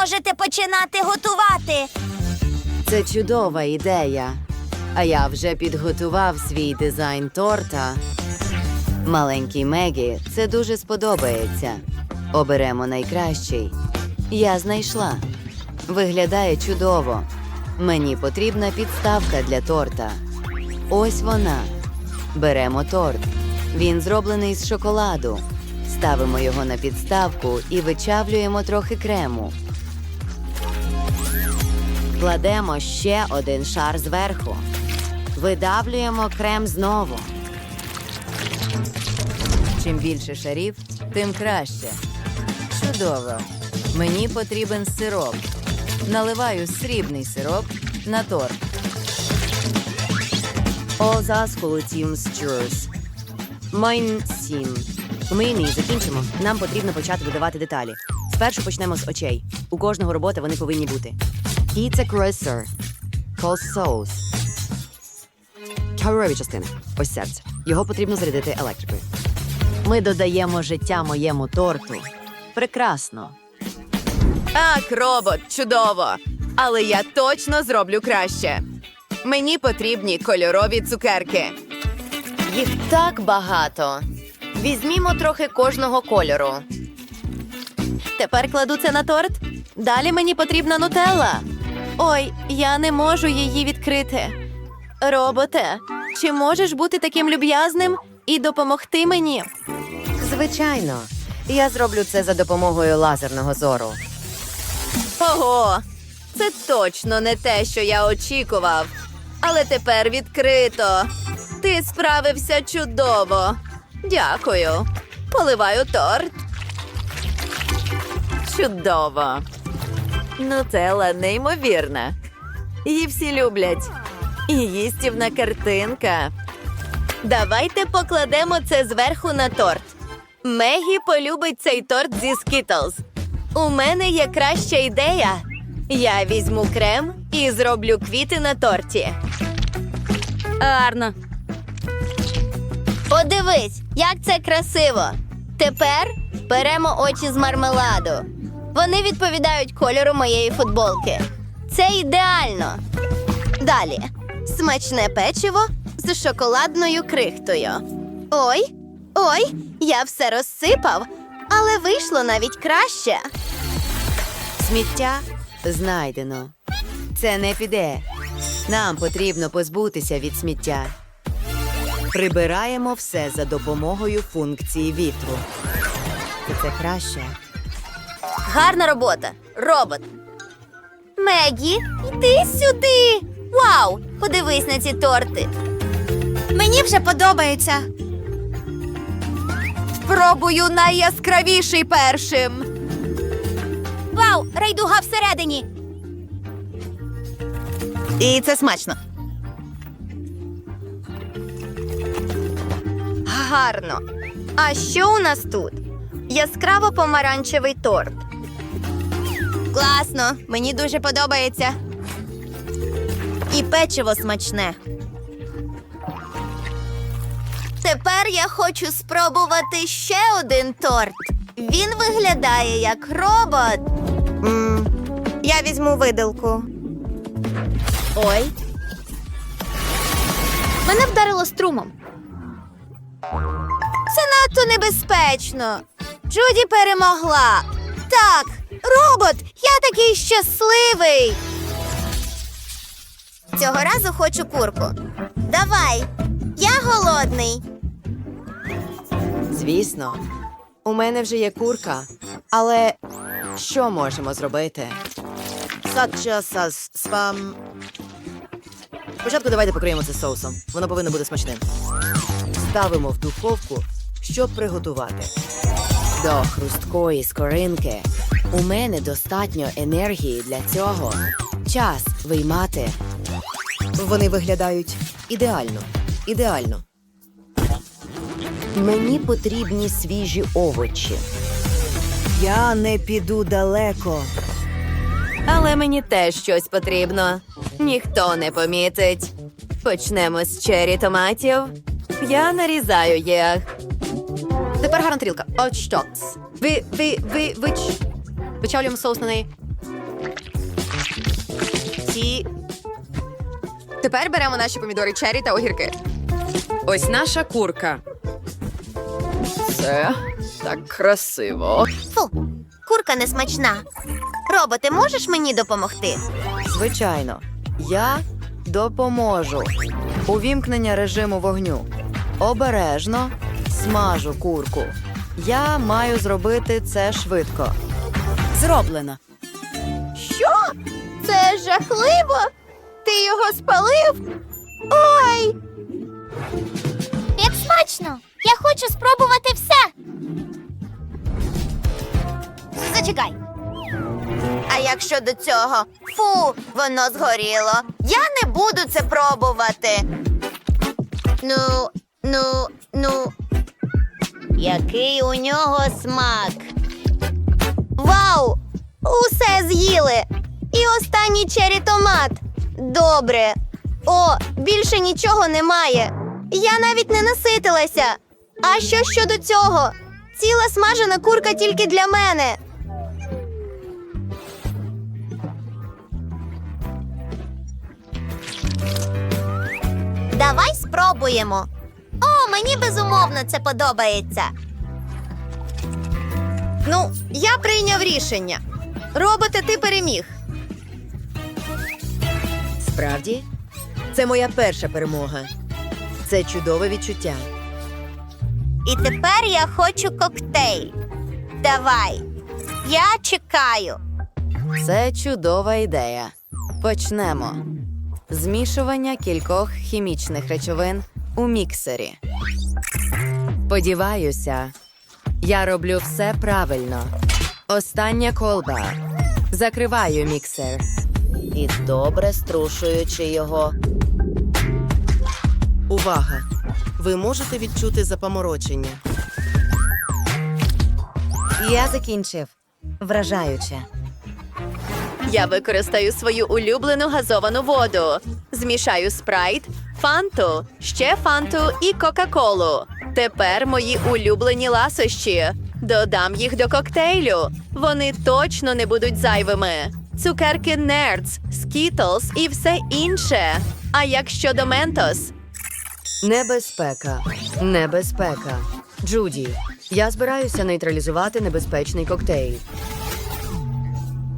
можете починати готувати. Це чудова ідея. А я вже підготував свій дизайн торта. Маленькій Мегі це дуже сподобається. Оберемо найкращий. Я знайшла. Виглядає чудово. Мені потрібна підставка для торта. Ось вона. Беремо торт. Він зроблений з шоколаду. Ставимо його на підставку і вичавлюємо трохи крему. Кладемо ще один шар зверху. Видавлюємо крем знову. Чим більше шарів, тим краще. Чудово. Мені потрібен сироп. Наливаю срібний сироп на торт. Стюрс. Майн сім. Ми ні, закінчимо. Нам потрібно почати додавати деталі. Спершу почнемо з очей. У кожного роботи вони повинні бути. Це кресер. Кол соус. Кольорові частини. Ось серце. Його потрібно зарядити електрикою. Ми додаємо життя моєму торту. Прекрасно. Так, робот, чудово. Але я точно зроблю краще. Мені потрібні кольорові цукерки. Їх так багато. Візьмімо трохи кожного кольору. Тепер кладу це на торт. Далі мені потрібна нутелла. Ой, я не можу її відкрити. Роботе, чи можеш бути таким люб'язним і допомогти мені? Звичайно. Я зроблю це за допомогою лазерного зору. Ого, це точно не те, що я очікував. Але тепер відкрито. Ти справився чудово. Дякую. Поливаю торт. Чудово. Нутелла неймовірна. Її всі люблять. І їстівна картинка. Давайте покладемо це зверху на торт. Мегі полюбить цей торт зі Skittles. У мене є краща ідея. Я візьму крем і зроблю квіти на торті. Гарно. Подивись, як це красиво. Тепер беремо очі з мармеладу. Вони відповідають кольору моєї футболки. Це ідеально. Далі смачне печиво з шоколадною крихтою. Ой, ой, я все розсипав, але вийшло навіть краще. Сміття знайдено. Це не піде. Нам потрібно позбутися від сміття. Прибираємо все за допомогою функції вітру. І це краще. Гарна робота, робот. Мегі, йди сюди. Вау! Подивись на ці торти. Мені вже подобається. Спробую найяскравіший першим. Вау, райдуга всередині. І це смачно. Гарно. А що у нас тут? Яскраво помаранчевий торт. Класно, мені дуже подобається. І печиво смачне. Тепер я хочу спробувати ще один торт. Він виглядає як робот. м я візьму виделку. Ой. Мене вдарило струмом. Це надто небезпечно. Джуді перемогла. Так, робот, я такий щасливий. Цього разу хочу курку. Давай, я голодний. Звісно, у мене вже є курка. Але що можемо зробити? Сача сас спам. Спочатку давайте покриємо це соусом. Воно повинно бути смачним. Ставимо в духовку, щоб приготувати. До хрусткої скоринки. У мене достатньо енергії для цього. Час виймати. Вони виглядають ідеально. Ідеально. Мені потрібні свіжі овочі. Я не піду далеко. Але мені теж щось потрібно. Ніхто не помітить. Почнемо з чері томатів. Я нарізаю їх. Тепер гарна тарілка. От що? Ви, ви, ви, ви. Вичавлюємо соус на неї. Ті Тепер беремо наші помідори чері та огірки. Ось наша курка. Це так красиво. Фу, курка не смачна. Роботи, можеш мені допомогти? Звичайно, я допоможу. Увімкнення режиму вогню. Обережно смажу курку. Я маю зробити це швидко. Зроблено. Що? Це жахливо. Ти його спалив? Ой! Як смачно! Я хочу спробувати все. Зачекай. А як щодо цього? Фу, воно згоріло. Я не буду це пробувати. Ну, ну, ну. Який у нього смак? Вау! Усе з'їли. І останній чері томат. Добре. О, більше нічого немає. Я навіть не наситилася. А що щодо цього? Ціла смажена курка тільки для мене. Давай спробуємо. О, мені безумовно це подобається. Ну, я прийняв рішення. Роботе, ти переміг. справді це моя перша перемога. Це чудове відчуття. І тепер я хочу коктейль. Давай. Я чекаю. Це чудова ідея. Почнемо. Змішування кількох хімічних речовин у міксері. Сподіваюся, я роблю все правильно. Остання колба. Закриваю міксер. І добре струшуючи його. Увага! Ви можете відчути запоморочення. Я закінчив. Вражаюче. Я використаю свою улюблену газовану воду. Змішаю спрайт, фанту, ще фанту і кока-колу. Тепер мої улюблені ласощі. Додам їх до коктейлю. Вони точно не будуть зайвими. Цукерки Nerds, Skittles і все інше. А як щодо Ментос? Небезпека. Небезпека. Джуді, я збираюся нейтралізувати небезпечний коктейль.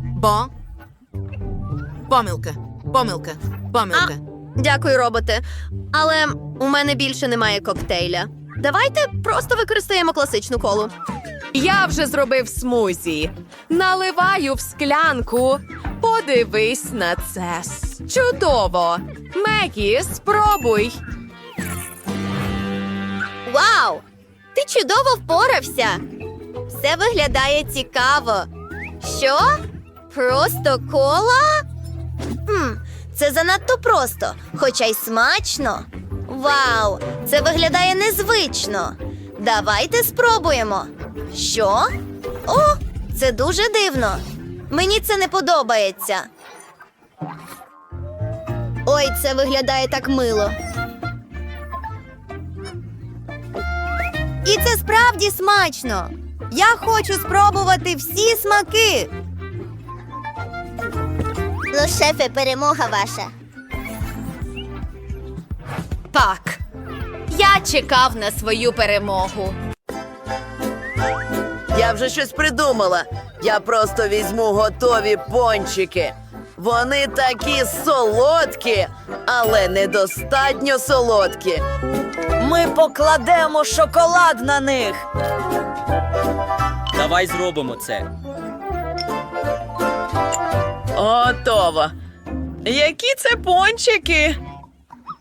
Бо. Помилка. Помилка. Помилка. Дякую, роботи. Але у мене більше немає коктейля. Давайте просто використаємо класичну колу. Я вже зробив смузі. Наливаю в склянку. Подивись на це. Чудово! Мегі, спробуй. Вау! Ти чудово впорався. Все виглядає цікаво. Що? Просто кола? Хм, це занадто просто, хоча й смачно. Вау! Це виглядає незвично. Давайте спробуємо. Що? О, це дуже дивно. Мені це не подобається. Ой, це виглядає так мило. І це справді смачно. Я хочу спробувати всі смаки. Ну, шефе, перемога ваша. Так. Я чекав на свою перемогу. Я вже щось придумала. Я просто візьму готові пончики. Вони такі солодкі, але недостатньо солодкі. Ми покладемо шоколад на них. Давай зробимо це. Готово. Які це пончики?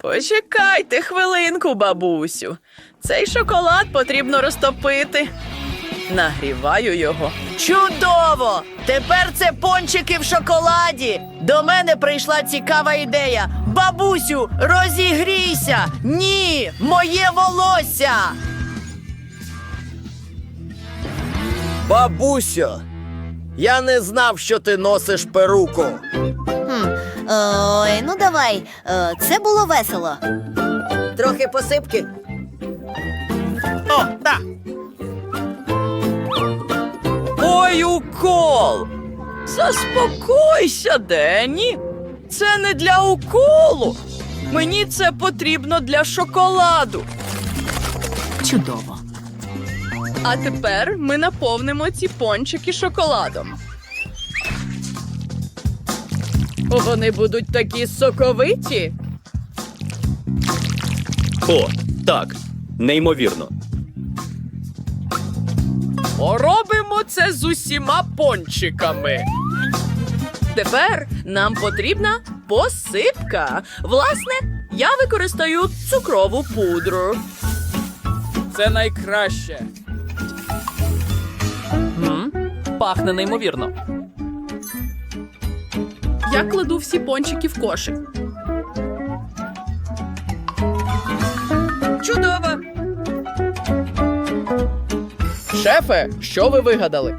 Почекайте хвилинку, бабусю. Цей шоколад потрібно розтопити. Нагріваю його. Чудово! Тепер це пончики в шоколаді. До мене прийшла цікава ідея. Бабусю, розігрійся! Ні, моє волосся! Бабусю, я не знав, що ти носиш перуку. Ой, ну давай. Е, Це було весело. Трохи посипки. О, так. Ой, укол! Заспокойся, Денні. Це не для уколу. Мені це потрібно для шоколаду. Чудово. А тепер ми наповнимо ці пончики шоколадом. Вони будуть такі соковиті. О, так, неймовірно. Робимо це з усіма пончиками. Тепер нам потрібна посипка. Власне, я використаю цукрову пудру. Це найкраще. Пахне неймовірно. Я кладу всі пончики в кошик. Чудово! Шефе, що ви вигадали?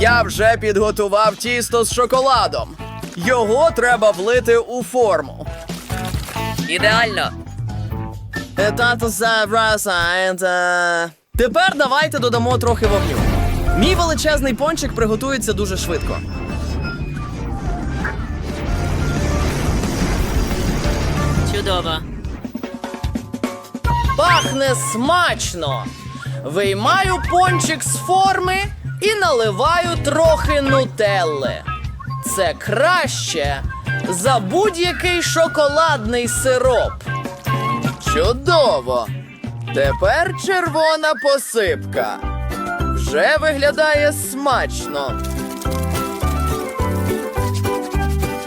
Я вже підготував тісто з шоколадом. Його треба влити у форму. Ідеально! Тато зараз, Тепер давайте додамо трохи вогню. Мій величезний пончик приготується дуже швидко. Чудово! Пахне смачно. Виймаю пончик з форми і наливаю трохи нутелли. Це краще за будь-який шоколадний сироп. Чудово! Тепер червона посипка. Вже виглядає смачно.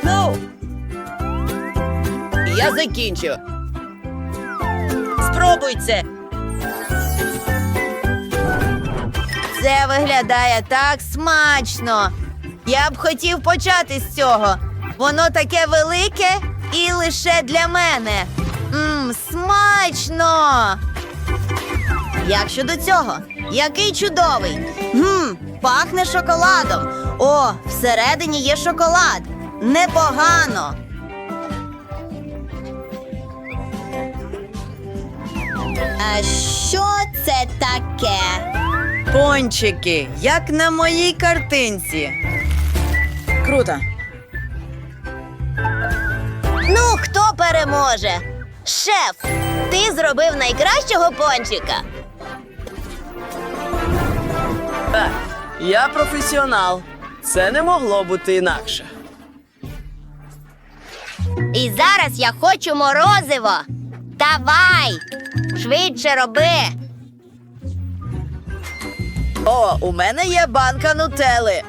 Ну. Я закінчу. Спробуй це! Це виглядає так смачно. Я б хотів почати з цього. Воно таке велике і лише для мене. Мм, смачно. Як щодо цього? Який чудовий. Гм, пахне шоколадом. О, всередині є шоколад. Непогано. А що це таке? Пончики, як на моїй картинці. Круто! Ну, хто переможе? Шеф, ти зробив найкращого пончика. Я професіонал. Це не могло бути інакше. І зараз я хочу морозиво. Давай! Швидше роби. О, у мене є банка нутели.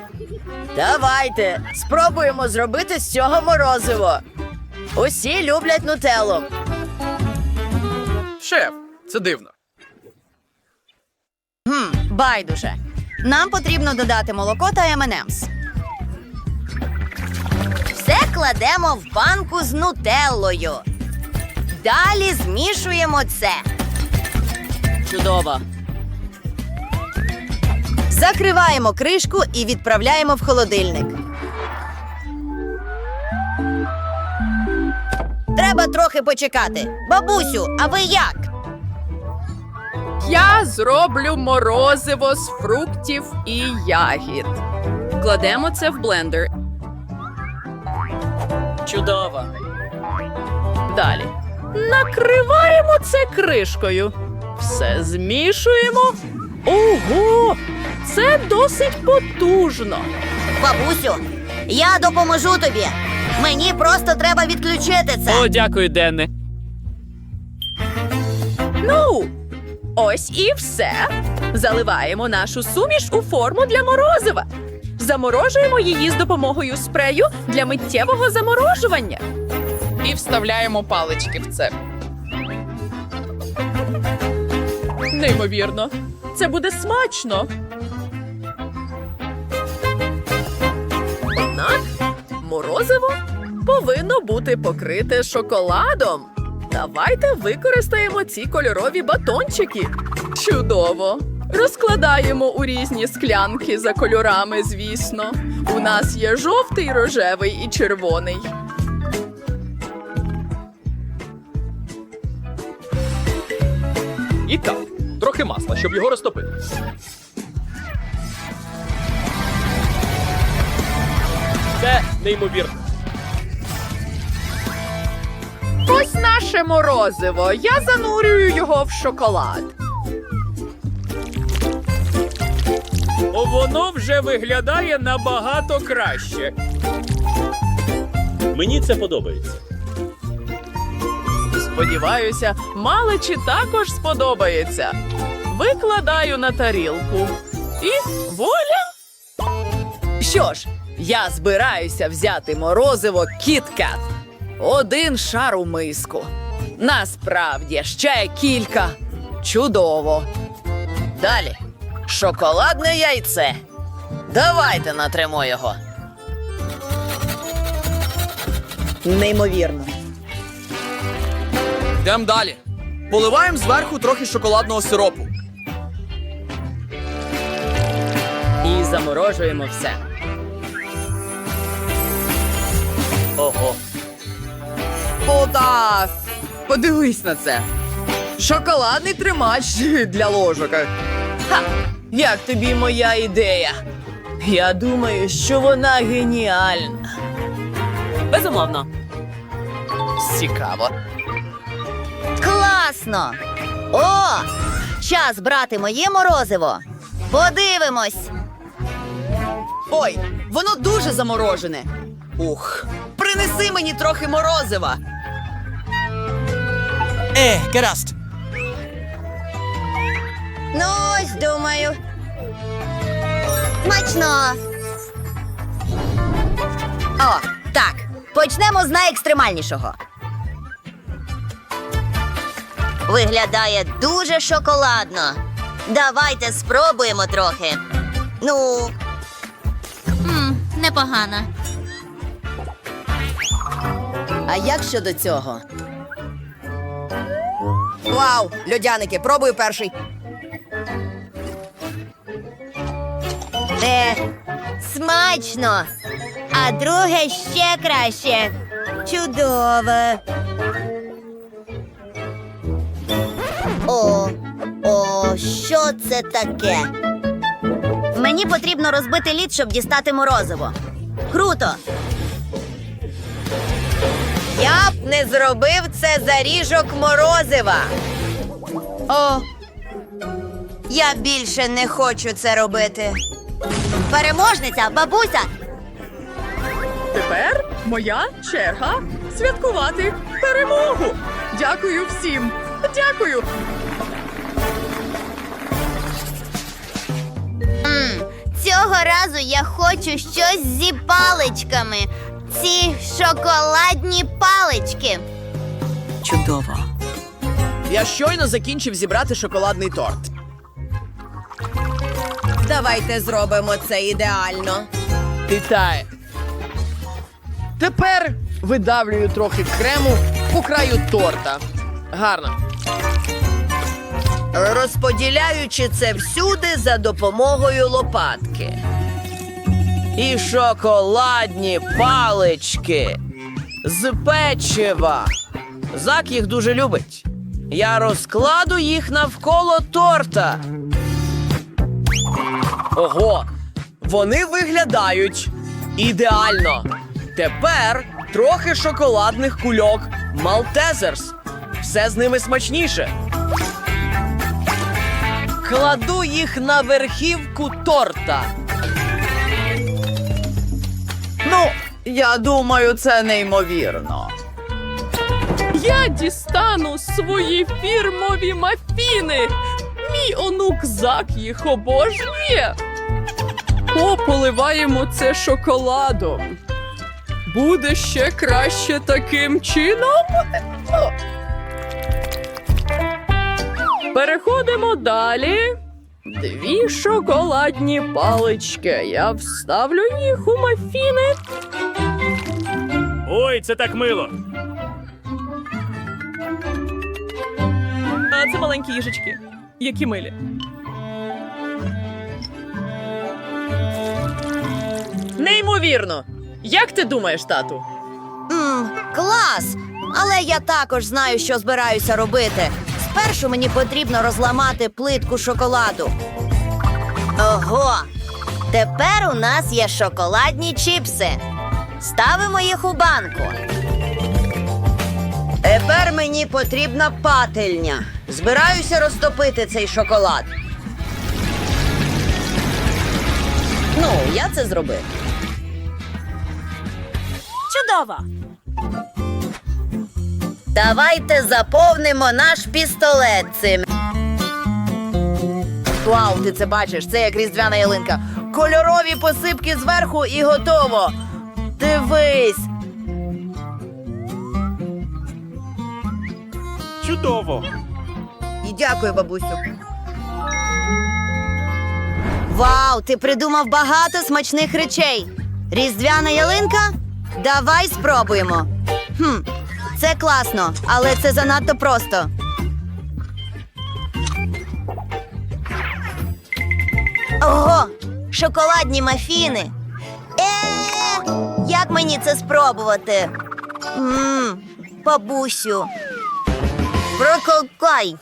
Давайте спробуємо зробити з цього морозиво. Усі люблять нутеллу. Шеф, це дивно. Байдуже. Нам потрібно додати молоко та M&M's. Все кладемо в банку з нутеллою. Далі змішуємо це. Чудово. Закриваємо кришку і відправляємо в холодильник. Треба трохи почекати. Бабусю, а ви як? Я зроблю морозиво з фруктів і ягід. Кладемо це в блендер. Чудово. Далі. Накриваємо це кришкою. Все змішуємо. Ого! Це досить потужно. Бабусю, я допоможу тобі. Мені просто треба відключити це. О, дякую, Денне. Ну, ось і все. Заливаємо нашу суміш у форму для морозива. Заморожуємо її з допомогою спрею для миттєвого заморожування. І вставляємо палички в це. Неймовірно. Це буде смачно. Однак морозиво повинно бути покрите шоколадом. Давайте використаємо ці кольорові батончики. Чудово! Розкладаємо у різні склянки за кольорами, звісно. У нас є жовтий, рожевий і червоний. І так, трохи масла, щоб його розтопити. Це неймовірно. Ось наше морозиво. Я занурюю його в шоколад. Воно вже виглядає набагато краще. Мені це подобається. Сподіваюся, маличі також сподобається. Викладаю на тарілку. І воля. Що ж, я збираюся взяти морозиво кіткат. Один шар у миску. Насправді ще кілька. Чудово. Далі. Шоколадне яйце. Давайте натримо його. Неймовірно. Йдемо далі. Поливаємо зверху трохи шоколадного сиропу. І заморожуємо все. Ого. Отак. Подивись на це. Шоколадний тримач для ложок. Ха! Як тобі моя ідея? Я думаю, що вона геніальна. Безумовно. Цікаво. Класно! О! Час брати моє морозиво. Подивимось. Ой, воно дуже заморожене. Ух, принеси мені трохи морозива. Е, гаразд. Ну, ось думаю. Смачно. О, так. Почнемо з найекстремальнішого. Виглядає дуже шоколадно. Давайте спробуємо трохи. Ну. м непогано. А як щодо цього? Вау, льодяники, пробую перший. Е, смачно. А друге ще краще. Чудово. О, о, що це таке? Мені потрібно розбити лід, щоб дістати морозиво. Круто. Я б не зробив це за ріжок морозива. О, я більше не хочу це робити. Переможниця, бабуся, Тепер моя черга святкувати перемогу. Дякую всім. Дякую. Цього разу я хочу щось зі паличками. Ці шоколадні палички. Чудово. Я щойно закінчив зібрати шоколадний торт. Давайте зробимо це ідеально. Вітаю. Тепер видавлюю трохи крему по краю торта. Гарно. Розподіляючи це всюди за допомогою лопатки. І шоколадні палички з печива. Зак їх дуже любить. Я розкладу їх навколо торта. Ого! Вони виглядають ідеально. Тепер трохи шоколадних кульок Малтезерс. Все з ними смачніше. Кладу їх на верхівку торта. Ну, я думаю, це неймовірно. Я дістану свої фірмові мафіни. Мій онук Зак їх обожнює. Пополиваємо це шоколадом. Буде ще краще таким чином. Переходимо далі. Дві шоколадні палички. Я вставлю їх у мафіни. Ой, це так мило. А це маленькі їжечки, які милі. Неймовірно. Як ти думаєш, тату? Мм, клас! Але я також знаю, що збираюся робити. Спершу мені потрібно розламати плитку шоколаду. Ого! Тепер у нас є шоколадні чіпси. Ставимо їх у банку. Тепер мені потрібна пательня. Збираюся розтопити цей шоколад. Ну, я це зробив. Чудово! Давайте заповнимо наш пістолет цим. Вау, ти це бачиш, це як різдвяна ялинка. Кольорові посипки зверху і готово. Дивись. Чудово! І дякую, бабусю. Вау, ти придумав багато смачних речей. Різдвяна ялинка? Давай спробуємо. Хм, це класно, але це занадто просто. Ого, шоколадні мафіни. Е, як мені це спробувати? Мм, бабусю. Проколкай.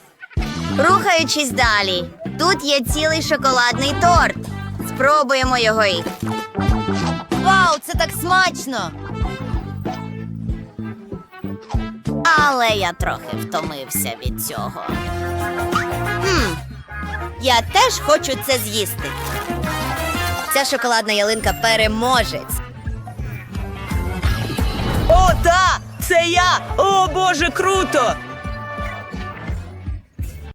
Рухаючись далі, тут є цілий шоколадний торт. Спробуємо його. Вау, це так смачно. Але я трохи втомився від цього. Хм, я теж хочу це з'їсти. Ця шоколадна ялинка переможець. О, та! Це я! О, Боже, круто!